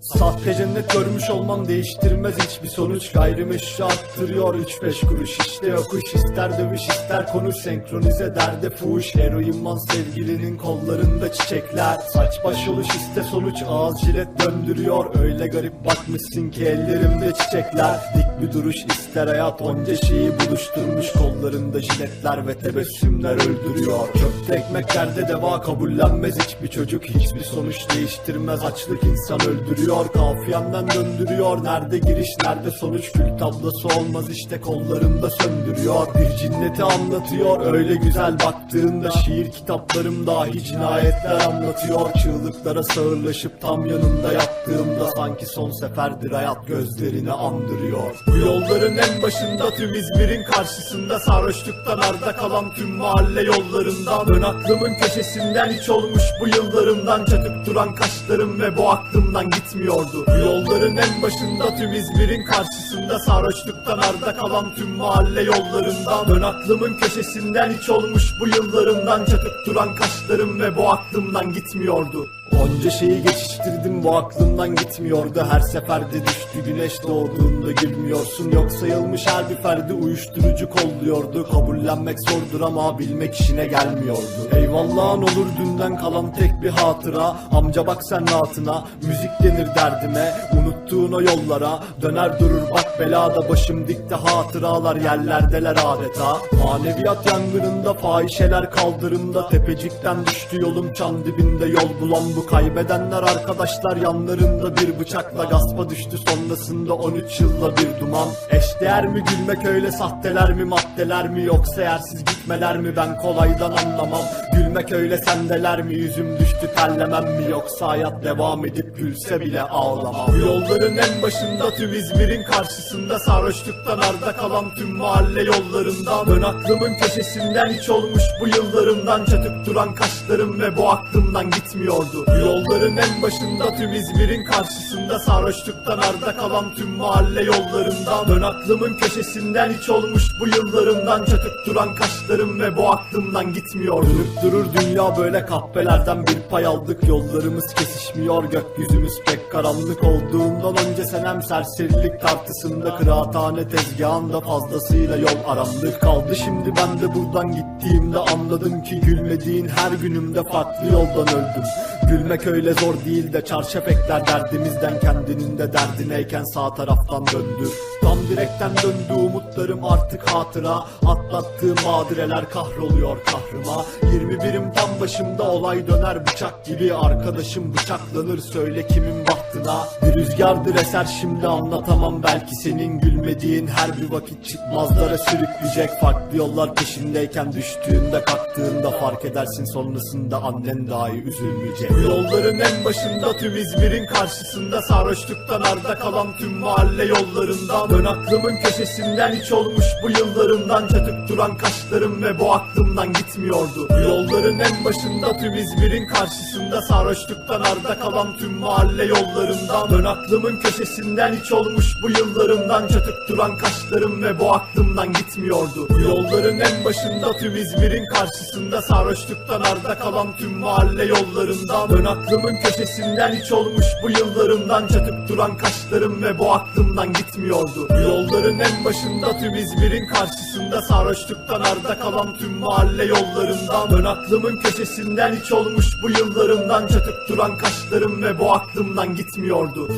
Sahte cennet görmüş olmam değiştirmez hiçbir sonuç Gayrimeşru arttırıyor 3-5 kuruş işte yokuş ister dövüş ister konuş. Senkronize derde fuhuş Heroin man sevgilinin kollarında çiçekler. Saç baş oluş iste sonuç ağız jilet döndürüyor. Öyle garip bakmışsın ki ellerimde çiçekler. Dik bir duruş ister hayat onca şeyi buluşturmuş Kollarında jiletler ve tebessümler öldürüyor. Köfte ekmeklerde deva kabullenmez hiçbir çocuk Hiçbir sonuç değiştirmez. Açlık insan öldürüyor Kafiyemden döndürüyor. Nerede giriş nerede sonuç Kül tablosu olmaz işte kollarımda söndürüyor. Bir cinneti anlatıyor öyle güzel baktığında Şiir kitaplarım dahi cinayetler anlatıyor. Çığlıklara sağırlaşıp tam yanında yattığımda Sanki son seferdir hayat gözlerini andırıyor Bu yolların en başında tüm İzmir'in karşısında Sarhoşluktan arda kalan tüm mahalle yollarından Ön aklımın köşesinden hiç olmuş bu yıllarımdan Çakıp duran kaşlarım ve bu aklımdan gitmiyordu. Bu yolların en başında tüm İzmir'in karşısında Sarhoşluktan arda kalan tüm mahalle yollarından Ön aklımın köşesinden hiç olmuş bu yıllarımdan Çakıp duran kaşlarım ve bu aklımdan gitmiyordu Onca şeyi geçiştirdim bu aklımdan gitmiyordu. Her seferde düştü güneş doğduğunda gülmüyorsun Yok sayılmış her bir ferdi uyuşturucu kolluyordu. Kabullenmek zordur ama bilmek işine gelmiyordu. Eyvallahın olur dünden kalan tek bir hatıra. Amca bak sen rahatına müzik denir derdime. Unuttuğun o yollara döner durur bak belada. Başım dikte hatıralar yerlerdeler adeta. Maneviyat yangınında fahişeler kaldırımda. Tepecikten düştü yolum çam dibinde yol bulan bu Kaybedenler arkadaşlar yanlarında bir bıçakla Gaspa düştü. Sonrasında 13 yılla bir duman. Eşdeğer mi gülmek öyle sahteler mi maddeler mi? Yoksa yersiz gitmeler mi? Ben kolaydan anlamam Gülmek öyle sendeler mi? Yüzüm düştü terlemem mi? Yoksa hayat devam edip gülse bile ağlamam. Bu yolların en başında tüm İzmir'in karşısında Sarhoşluktan arda kalan tüm mahalle yollarından Ön aklımın köşesinden hiç olmuş bu yıllarımdan Çatıp duran kaşlarım ve bu aklımdan gitmiyordu. Bu yolların en başında tüm İzmir'in karşısında Sarhoşluktan arda kalan tüm mahalle yollarından Ön aklımın köşesinden hiç olmuş bu yıllarımdan Çatıp duran kaşlarım ve bu aklımdan gitmiyordu. Dönüp durur dünya böyle kahpelerden bir pay aldık. Yollarımız kesişmiyor gökyüzümüz pek karanlık. Olduğundan önce senem serserilik tartısında Kıraathane tezgahında fazlasıyla yol arandık. Kaldı şimdi ben de buradan gittiğimde anladım ki Gülmediğin her günümde farklı yoldan öldüm. Gülmek öyle zor değil de çarşaf ekler derdimizden Kendinin de derdineyken sağ taraftan döndür Tam direkten döndü umutlarım artık hatıra. Atlattığım badireler kahroluyor kahrıma. 21'im tam başımda olay döner bıçak gibi. Arkadaşım bıçaklanır söyle kimin bahtına. Bir rüzgardır eser şimdi anlatamam. Belki senin gülmediğin her bir vakit çıkmazlara sürükleyecek Farklı yollar peşindeyken düştüğünde kalktığında Fark edersin sonrasında annen dahi üzülmeyecek. Bu yolların en başında tüm İzmir'in karşısında Sarhoşluktan arda kalan tüm mahalle yollarından. Ön aklımın köşesinden hiç olmuş bu yıllarımdan. Çatıp duran kaşlarım ve bu aklımdan gitmiyordu. Bu yolların en başında tüm İzmir'in karşısında Sarhoşluktan arda kalan tüm mahalle yollarından. Ön aklımın köşesinden hiç olmuş bu yıllarımdan. Çatıp duran kaşlarım ve bu aklımdan gitmiyordu. Bu yolların en başında tüm İzmir'in karşısında Sarhoşluktan arda kalan tüm mahalle yollarından Ön aklımın köşesinden hiç olmuş bu yıllarımdan Çatıp duran kaşlarım ve bu aklımdan gitmiyordu. Bu yolların en başında tüm İzmir'in karşısında Sarhoşluktan arda kalan tüm mahalle yollarından Ön aklımın köşesinden hiç olmuş bu yıllarımdan Çatıp duran kaşlarım ve bu aklımdan gitmiyordu